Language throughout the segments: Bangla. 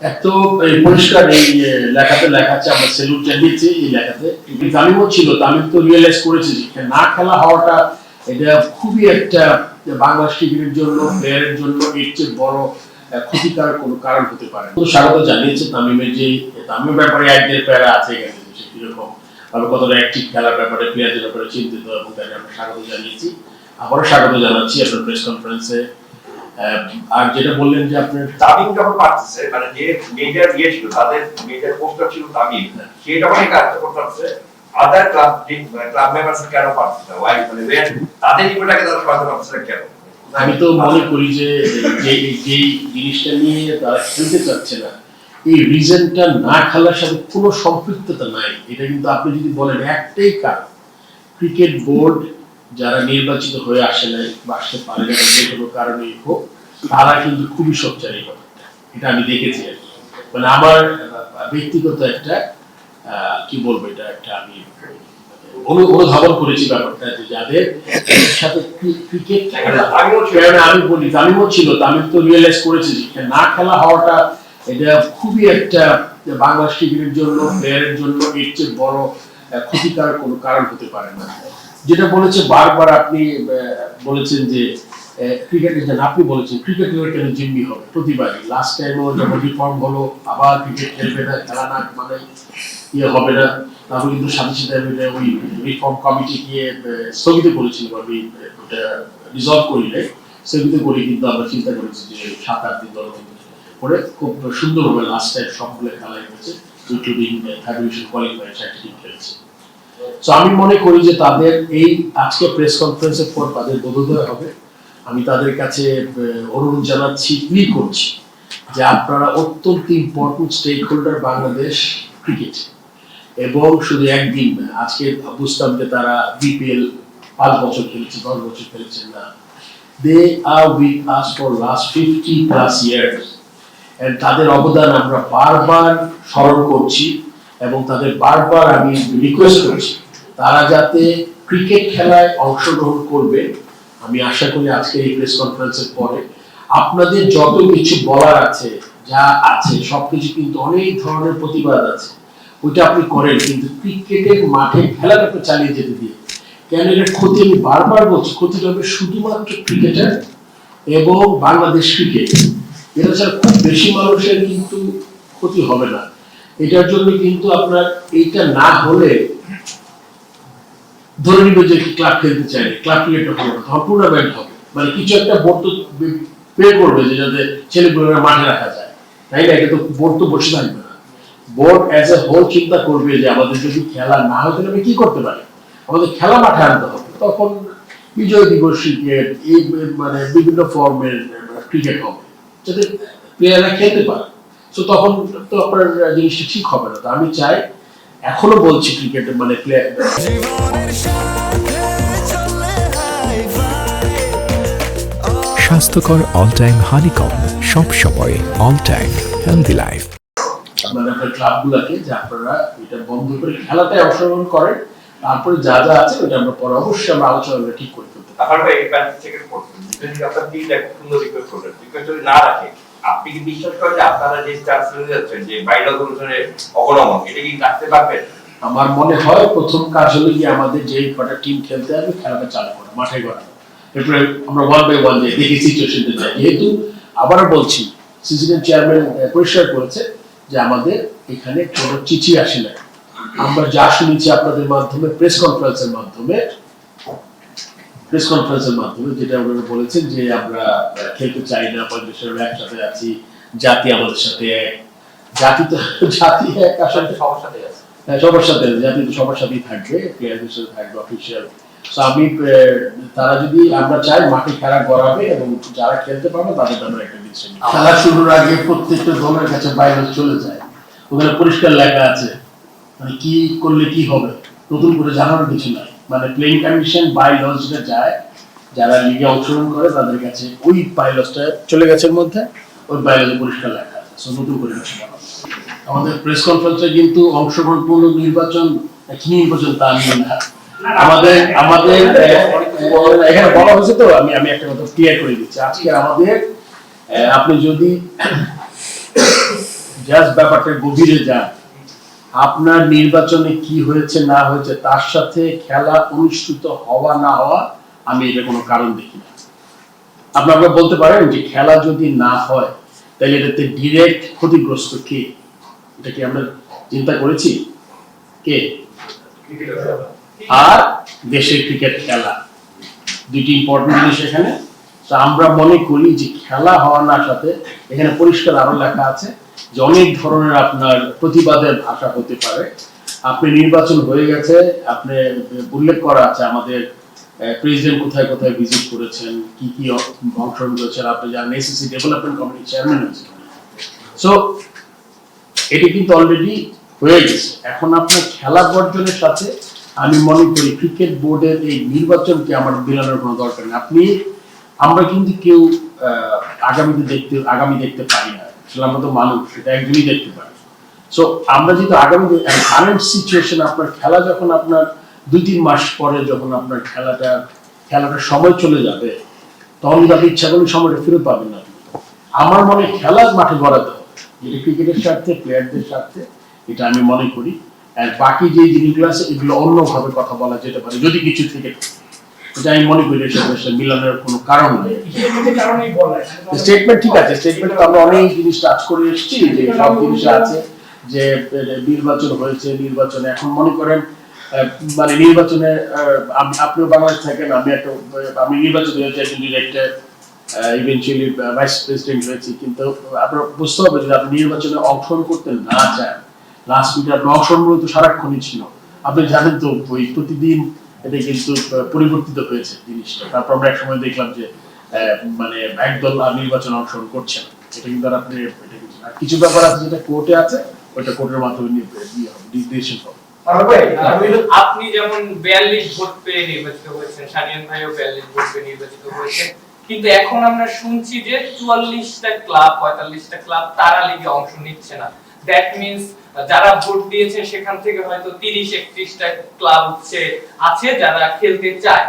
এক তো এই পরিষ্কার এই লেখাতে আমরা এই লেখাতে। ছিল তামিম তো রিয়েলাইজ করেছে যে না খেলা হওয়াটা এটা খুবই একটা জন্য প্লেয়ারের জন্য এর চেয়ে বড় আহ, ক্ষতিকার কোনো কারণ হতে পারে তো স্বাগত জানিয়েছে তামিমের যে তামিমের ব্যাপারে এক দেড় প্লেয়ার আছে এখানে সে কীরকম ভাবে কতটা খেলার ব্যাপারে প্লেয়ারদের ব্যাপারে চিন্তিত এবং তাকে আমরা স্বাগত জানিয়েছি। আবারও স্বাগত জানাচ্ছি আপনার প্রেস কনফারেন্সে আর যেটা বললেন যে আপনার তামিম যখন পারতেছে মানে যে মেজর ইয়ে ছিল, তাদের মেজর পোস্টার ছিল তামিম সে যখন এই কাজটা করতে পারছে আদার ক্লাব ক্লাব মেম্বার্স কেন পারছে না ওয়াই মানে তাদের ইগোটাকে তারা সরাতে পারছে না কেন? আমি তো মনে করি যে যে যে জিনিসটা নিয়ে তারা খেলতে চাচ্ছে না, এই রিজনটা না খেলার সাথে কোনো সম্পৃক্ততা নাই। এটা কিন্তু আপনি যদি বলেন একটাই কারণ ক্রিকেট বোর্ড যারা নির্বাচিত হয়ে আসে নাই বা আসতে পারে না যে কোনো কারণেই হোক তারা কিন্তু খুবই সোচ্চার ব্যাপারটা এটা আমি দেখেছি আর কি। মানে আমার ব্যক্তিগত একটা কি বলব এটা একটা আমি অনু- অনুধাবন করেছি ব্যাপারটা যে যাদের সাথে ক্রিকেট খেলা। কারণ আমি বলি তামিমও ছিল তামিম তো রিয়েলাইজ করেছে যে না খেলা হওয়াটা এটা খুবই একটা বাংলাদেশ ক্রিকেটের জন্য প্লেয়ারের জন্য এর চেয়ে বড় আহ, ক্ষতিকার কোনো কারণ হতে পারে না যেটা বলেছে বারবার আপনি বলেছেন যে ক্রিকেটের যেন আপনি বলেছেন ক্রিকেটের কেন জিম্মি হবে প্রতিবারই। লাস্ট যখন রিফর্ম হলো, আবার ক্রিকেট খেলবে না, খেলা না মানে ইয়ে হবে না। তারপরে কিন্তু সাথে সাথে ওই রিফর্ম কমিটি গিয়ে স্থগিত করেছিলাম আমি ওটা রিজলভ করি নাই। স্থগিত করে কিন্তু আমরা চিন্তা করেছি যে সাত, আট দিন করে খুব সুন্দরভাবে লাস্ট টাইম সবগুলো খেলাই হয়েছে। ইনক্লুডিং ডিভিশন কোয়ালিফায়ার চারটি খেলেছে। তো আমি মনে করি যে তাদের এই আজকে প্রেস কনফারেন্সের পর তাদের বোধোদয় হবে। আমি তাদের কাছে অনুরোধ জানাচ্ছি প্লি করছি যে আপনারা অত্যন্ত important stakeholder Bangladesh cricket এবং শুধু একদিন আজকে বুঝতাম যে তারা বিপিএল পাঁচ বছর খেলেছে, দশ বছর খেলেছেন না। They are with us for last fifty plus years তাদের অবদান আমরা বারবার স্মরণ করছি। এবং তাদের বারবার আমি রিকোয়েস্ট করছি, তারা যাতে ক্রিকেট খেলায় অংশগ্রহণ করবে। আমি আশা করি আজকে এই প্রেস কনফারেন্সের পরে আপনাদের যত কিছু বলার আছে, যা আছে, সবকিছু কিন্তু অনেক ধরনের প্রতিবাদ আছে। ওইটা আপনি করেন, কিন্তু ক্রিকেটের মাঠে খেলাটাকে চালিয়ে যেতে দিয়ে। কেন এটার ক্ষতি আমি বারবার বলছি ক্ষতিটা হবে শুধুমাত্র ক্রিকেটার এবং বাংলাদেশ ক্রিকেট এটা ছাড়া খুব বেশি মানুষের কিন্তু ক্ষতি হবে না। এটার জন্য কিন্তু আপনার এইটা না হলে ধরে নিবে যে ক্লাব খেলতে চাই ক্লাব ক্রিকেটটা হবে না টুর্নামেন্ট হবে। মানে কিছু একটা বোর্ড তো পে করবে যে যাতে ছেলেগুলোরা মাঠে রাখা যায়। তাই না? এটা তো বোর্ড তো বসে থাকবে না। বোর্ড অ্যাজ এ হোল চিন্তা করবে যে আমাদের যদি খেলা না হয় তাহলে আমি কি করতে পারি? আমাদের খেলা মাঠে আনতে হবে। তখন বিজয় দিবস ক্রিকেট এই মানে বিভিন্ন ফর্মের ক্রিকেট হবে। যাতে প্লেয়াররা খেলতে পারে। তো তখন তো আপনার জিনিসটা ঠিক হবে না। তো আমি চাই এখনও বলছি ক্রিকেট মানে প্লেয়ার জীবনের সাথে চলে হাই-ফাই স্বাস্থ্যকর অল টাইম হানিকম সব সময় অল টাইম হেলদি লাইফ মানে আপনার ক্লাবগুলোকে যে আপনারা এটা বন্ধ করে খেলাটায় অংশগ্রহণ করেন তারপরে যা যা আছে ওটা আমরা পরে অবশ্যই আমরা আলোচনা ঠিক করে ফেলতে পারি। আপনার এই প্যান্ট করছেন যদি আপনার সুন্দর রিকোয়েস্ট রিকোয়েস্ট যদি না রাখে আপনি কি বিশ্বাস করেন যে আপনারা যে চান্স নিয়ে যাচ্ছেন, যে বাইরে অনুসারে অবলম্বন, এটা কি রাখতে পারবেন? আমার মনে হয় প্রথম কাজ হলো কি, আমাদের যে কটা টিম খেলতে হবে খেলাটা চালু করা, মাঠে করা এরপরে আমরা ওয়ান বাই ওয়ান দিয়ে দেখি সিচুয়েশনটা যাই যেহেতু আবারও বলছি সিসিডিএম চেয়ারম্যান পরিষ্কার করেছে যে আমাদের এখানে কোনো চিঠি আসে না আমরা যা শুনেছি আপনাদের মাধ্যমে প্রেস কনফারেন্সের মাধ্যমে প্রেস কনফারেন্সের মাধ্যমে যেটা আপনারা বলেছেন যে আমরা খেলতে চাই না পঞ্চাশের একসাথে আছি জাতি আমাদের সাথে এক জাতি তো জাতি এক আসলে সমস্যা নেই আছে। হ্যাঁ, সবার সাথে জাতি তো সবার সাথেই থাকবে প্লেয়ারদের সাথে থাকবে অফিসিয়াল আমি তারা যদি আমরা চাই মাঠে খেলা গড়াবে এবং যারা খেলতে পারবে তাদের আমরা একটা ডিসিশন খেলা শুরুর আগে প্রত্যেকটা দলের কাছে বাইরে চলে যায়। ওখানে পরিষ্কার লেখা আছে। মানে কি করলে কি হবে? নতুন করে জানানোর কিছু নাই। মানে প্লেইং কন্ডিশন বাই লস যেটা যায়, যারা লিগে অংশগ্রহণ করে তাদের কাছে ওই বাইলসটা চলে গেছে মধ্যে, ওই বাই বাইলসে পরিষ্কার লেখা আছে। নতুন করে আমাদের প্রেস কনফারেন্সে কিন্তু অংশগ্রহণপূর্ণ নির্বাচন কি নির্বাচন তা নিয়ে না। আমাদের আমাদের এখানে বলা হয়েছে তো, আমি আমি একটা কথা ক্লিয়ার করে দিচ্ছি। আজকে আমাদের আপনি যদি জাস্ট ব্যাপারটা গভীরে যান আপনার নির্বাচনে কি হয়েছে, না হয়েছে, তার সাথে খেলা অনুষ্ঠিত হওয়া, না হওয়া, আমি এটা কোনো কারণ দেখি না। আপনারা বলতে পারেন যে খেলা যদি না হয়, তাহলে এটাতে ডিরেক্ট ক্ষতিগ্রস্ত কে? এটা কি আমরা চিন্তা করেছি? কে? আর দেশের ক্রিকেট খেলা। দুটি ইম্পর্টেন্ট জিনিস এখানে। তো আমরা মনে করি যে খেলা হওয়ার না সাথে এখানে পরিষ্কার আরও লেখা আছে যে অনেক ধরনের আপনার প্রতিবাদের ভাষা হতে পারে। আপনি নির্বাচন হয়ে গেছে, আপনি উল্লেখ করা আছে আমাদের প্রেসিডেন্ট কোথায় কোথায় ভিজিট করেছেন, কি কি অংশগ্রহণ করেছেন, আপনি জানেন এসিসি ডেভেলপমেন্ট কমিটির চেয়ারম্যান হয়েছেন সো এটি কিন্তু অলরেডি হয়ে গেছে। এখন আপনার খেলা বর্জনের সাথে আমি মনে করি ক্রিকেট বোর্ডের এই নির্বাচনকে আমার বিলানোর কোনো দরকার নেই। আপনি আমরা কিন্তু কেউ আগামীতে দেখতে, আগামী দেখতে পারি না। আসলে আমরা তো মানুষ সেটা একদিনই দেখতে পারি। সো আমরা যেহেতু আগামী কারেন্ট সিচুয়েশন আপনার খেলা যখন আপনার দুই তিন মাস পরে যখন আপনার খেলাটা খেলাটার সময় চলে যাবে, তখন আপনি ইচ্ছা করলে সময়টা ফেরত পাবেন না। আমার মনে খেলার মাঠে গড়াতে হবে। যেটা ক্রিকেটের স্বার্থে, প্লেয়ারদের স্বার্থে, এটা আমি মনে করি। আর বাকি যে জিনিসগুলো আছে, এগুলো অন্যভাবে কথা বলা যেতে পারে, যদি কিছু থেকে থাকে। আমি মনে করি কোনো কারণ নেই। স্টেটমেন্ট ঠিক আছে স্টেটমেন্ট আমরা অনেক জিনিস টাচ করে এসেছি, যে সব জিনিস আছে, যে নির্বাচন হয়েছে, নির্বাচনে এখন মনে করেন মানে নির্বাচনে আপনিও বাংলাদেশ থাকেন, আমি একটা, আমি নির্বাচন হয়েছে, একজন ডিরেক্টর ভাইস প্রেসিডেন্ট হয়েছি, কিন্তু আপনার বুঝতে হবে যদি আপনি নির্বাচনে অংশগ্রহণ করতে না চান লাস্ট উইকে আপনার অংশগ্রহণ তো সারাক্ষণই ছিল। আপনি জানেন তো, ওই প্রতিদিন এটা কিন্তু পরিবর্তিত হয়েছে জিনিসটা। তারপর আমরা এক সময় দেখলাম যে মানে একদল আর নির্বাচন অংশগ্রহণ করছে না। এটা কিন্তু আর আপনি এটা কিছু না। আর কিছু ব্যাপার আছে যেটা কোর্টে আছে ওইটা কোর্টের মাধ্যমে ডিসিশন হবে আপনি যেমন বিয়াল্লিশ ভোট পেয়ে নির্বাচিত হয়েছেন সানিয়ান ভাইও বিয়াল্লিশ ভোট পেয়ে নির্বাচিত হয়েছেন কিন্তু এখন আমরা শুনছি যে চুয়াল্লিশটা ক্লাব পঁয়তাল্লিশটা ক্লাব তারা লিগে অংশ নিচ্ছে না। দ্যাট মিনস যারা ভোট দিয়েছেন সেখান থেকে হয়তো তিরিশ একত্রিশটা ক্লাব হচ্ছে আছে যারা খেলতে চায়।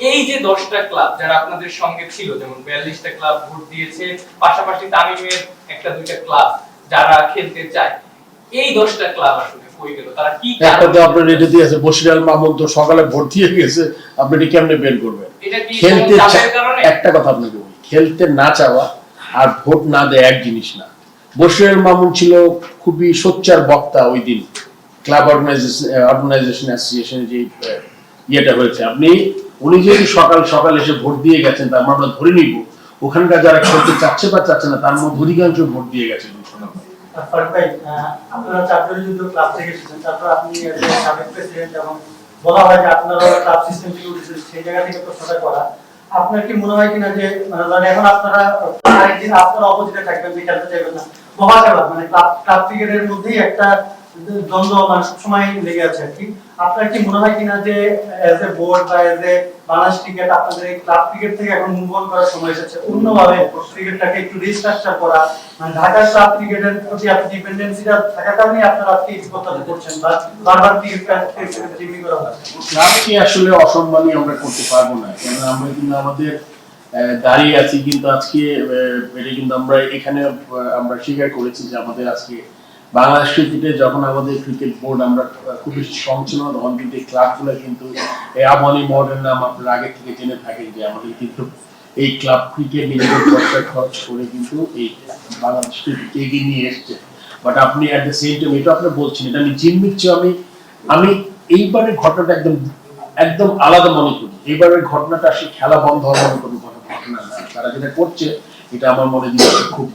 এই যে দশটা ক্লাব যারা আপনাদের সঙ্গে ছিল যেমন বিয়াল্লিশটা ক্লাব ভোট দিয়েছে পাশাপাশি তামিমের একটা দুইটা ক্লাব যারা খেলতে চায় এই দশটা ক্লাব আসলে কই গেল? তারা কি একটা আপনার এটা দিয়ে আছে মামুন তো সকালে ভোট দিয়ে গেছে আপনি এটা কেমনে বের করবেন? এটা খেলতে কোনো চা- চাপের কারণে? একটা কথা আপনাকে বলি খেলতে না চাওয়া আর ভোট না দেয় এক জিনিস না। বশির মামুন ছিল খুবই সোচ্চার বক্তা ওই দিন। ক্লাব অর্গানাইজেশন অ্যাসোসিয়েশনের যে ইয়েটা হয়েছে। আপনি, উনি যেহেতু সকাল সকাল এসে ভোট দিয়ে গেছেন, তার মানে আমরা ধরে নিব, ওখানকার যারা খেলতে চাচ্ছে বা চাচ্ছে না, তার মধ্যে অধিকাংশ ভোট দিয়ে গেছে। আপনারা কি মনে হয় কিনা যে মানে এখন আপনারা আপনারা অপোজিটে থাকবেন যে চাইবেন না? মানে মধ্যেই একটা দ্বন্দ্ব মানে সবসময় লেগে আছে আর কি। আপনার কি মনে হয় কিনা যে এজ এ বোর্ড বা এজ এ বাংলাদেশ ক্রিকেট আপনাদের ক্লাব ক্রিকেট থেকে এখন করার সময় এসেছে? অন্যভাবে ক্রিকেটটাকে একটু রিস্ট্রাকচার করা মানে ঢাকার ক্লাব ক্রিকেটের প্রতি আপনি ডিপেন্ডেন্সিটা থাকার কারণে আপনারা আজকে পড়ছেন বা বারবার ক্রিকেট জিম্মি করা হয়? আসলে অসম্মানই আমরা করতে পারব না। কেন আমরা কিন্তু আমাদের দাঁড়িয়ে আছি কিন্তু আজকে এটা কিন্তু আমরা এখানে আমরা স্বীকার করেছি যে আমাদের আজকে বাংলাদেশ ক্রিকেটে যখন আমাদের ক্রিকেট বোর্ড আমরা আহ, খুব বেশি স্ট্রং ছিল না তখন কিন্তু এই ক্লাবগুলো কিন্তু আবানি মডেল নাম আপনারা আগে থেকে জেনে থাকেন যে আমাদের কিন্তু এই ক্লাব ক্রিকেট নিজেদের পয়সা খরচ করে কিন্তু এই বাংলাদেশ ক্রিকেটকে এগিয়ে নিয়ে এসছে। বাট আপনি অ্যাট দ্য সেম টাইম এটা আপনি বলছেন এটা আমি জিম্মির চেয়ে আমি আমি এইবারের ঘটনাটা একদম একদম আলাদা মনে করি। এইবারের ঘটনাটা আসলে খেলা বন্ধ হওয়ার মনে না তারা যেটা করছে, এটা আমার মনে দিচ্ছে খুব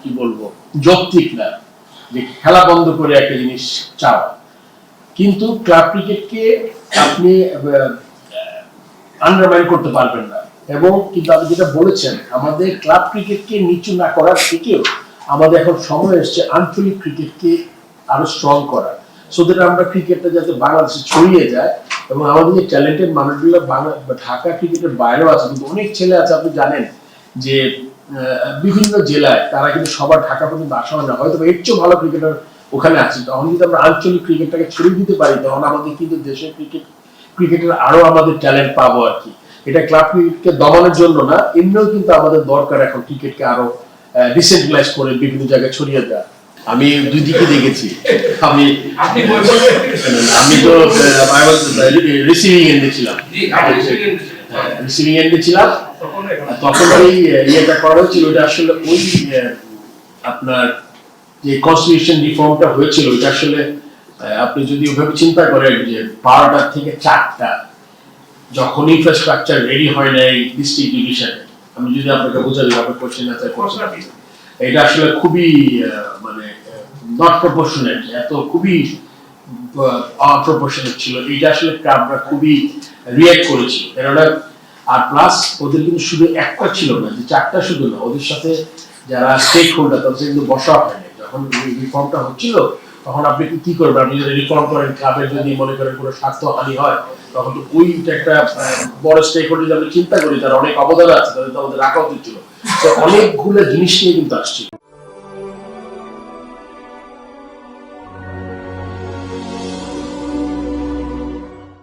কি বলব, যৌক্তিক না, যে খেলা বন্ধ করে একটা জিনিস চাওয়া কিন্তু ক্লাব ক্রিকেটকে আপনি আন্ডারমাইন করতে পারবেন না। এবং কিন্তু আপনি যেটা বলেছেন, আমাদের ক্লাব ক্রিকেটকে নিচু না করার থেকেও আমাদের এখন সময় এসছে আঞ্চলিক ক্রিকেটকে আরও স্ট্রং করা সো দ্যাট আমরা ক্রিকেটটা যাতে বাংলাদেশে ছড়িয়ে যায় এবং আমাদের যে ট্যালেন্টেড মানুষগুলো বাংলা ঢাকা ক্রিকেটের বাইরেও আছে, কিন্তু অনেক ছেলে আছে, আপনি জানেন যে বিভিন্ন জেলায় তারা কিন্তু সবার ঢাকা পর্যন্ত আসা হয় না। হয়তো এর চেয়েও ভালো ক্রিকেটার ওখানে আছে। তখন যদি আমরা আঞ্চলিক ক্রিকেটটাকে ছড়িয়ে দিতে পারি, তখন আমাদের কিন্তু দেশের ক্রিকেট ক্রিকেটের আরও আমাদের ট্যালেন্ট পাবো আর কি। এটা ক্লাব ক্রিকেটকে দমানোর জন্য না, এমনিও কিন্তু আমাদের দরকার এখন ক্রিকেটকে আরও ডিসেন্ট্রালাইজ করে বিভিন্ন জায়গায় ছড়িয়ে দেওয়া। আমি দুই দিকে দেখেছি। আমি আমি তো রিসিভিং এন্ডে ছিলাম। আপনি রিসিভিং এন্ডে ছিলাম। তখন ওই ইয়েটা করা হয়েছিল ওটা আসলে ওই আপনার যে কনস্টিটিউশন রিফর্মটা হয়েছিল ওটা আসলে আপনি যদি ওভাবে চিন্তা করেন যে বারোটা থেকে চারটা যখন ইনফ্রাস্ট্রাকচার রেডি হয় না এই ডিস্ট্রিক্ট ডিভিশনে আমি যদি আপনাকে বোঝাই আপনি কোশ্চেন এটা আসলে খুবই মানে নট প্রপোর্শনেট এত খুবই ছিল। আসলে খুবই রিয়েক্ট করেছিল। কেননা, আর প্লাস ওদের কিন্তু শুধু একটা ছিল না, যে চারটা শুধু না, ওদের সাথে যারা স্টেক হোল্ডার তাদের কিন্তু বসা যখন রিফর্মটা হচ্ছিল, তখন আপনি কি- করবেন? আপনি যদি রিফর্ম করেন ক্লাবের যদি মনে করেন কোনো স্বার্থহানি হয়, তখন ওইটা একটা বড় স্টেক হোল্ডার আমরা চিন্তা করি, তার অনেক অবদান আছে, তাদের তো আমাদের রাখা উচিত ছিল। তো অনেকগুলো জিনিস নিয়ে কিন্তু আসছিল।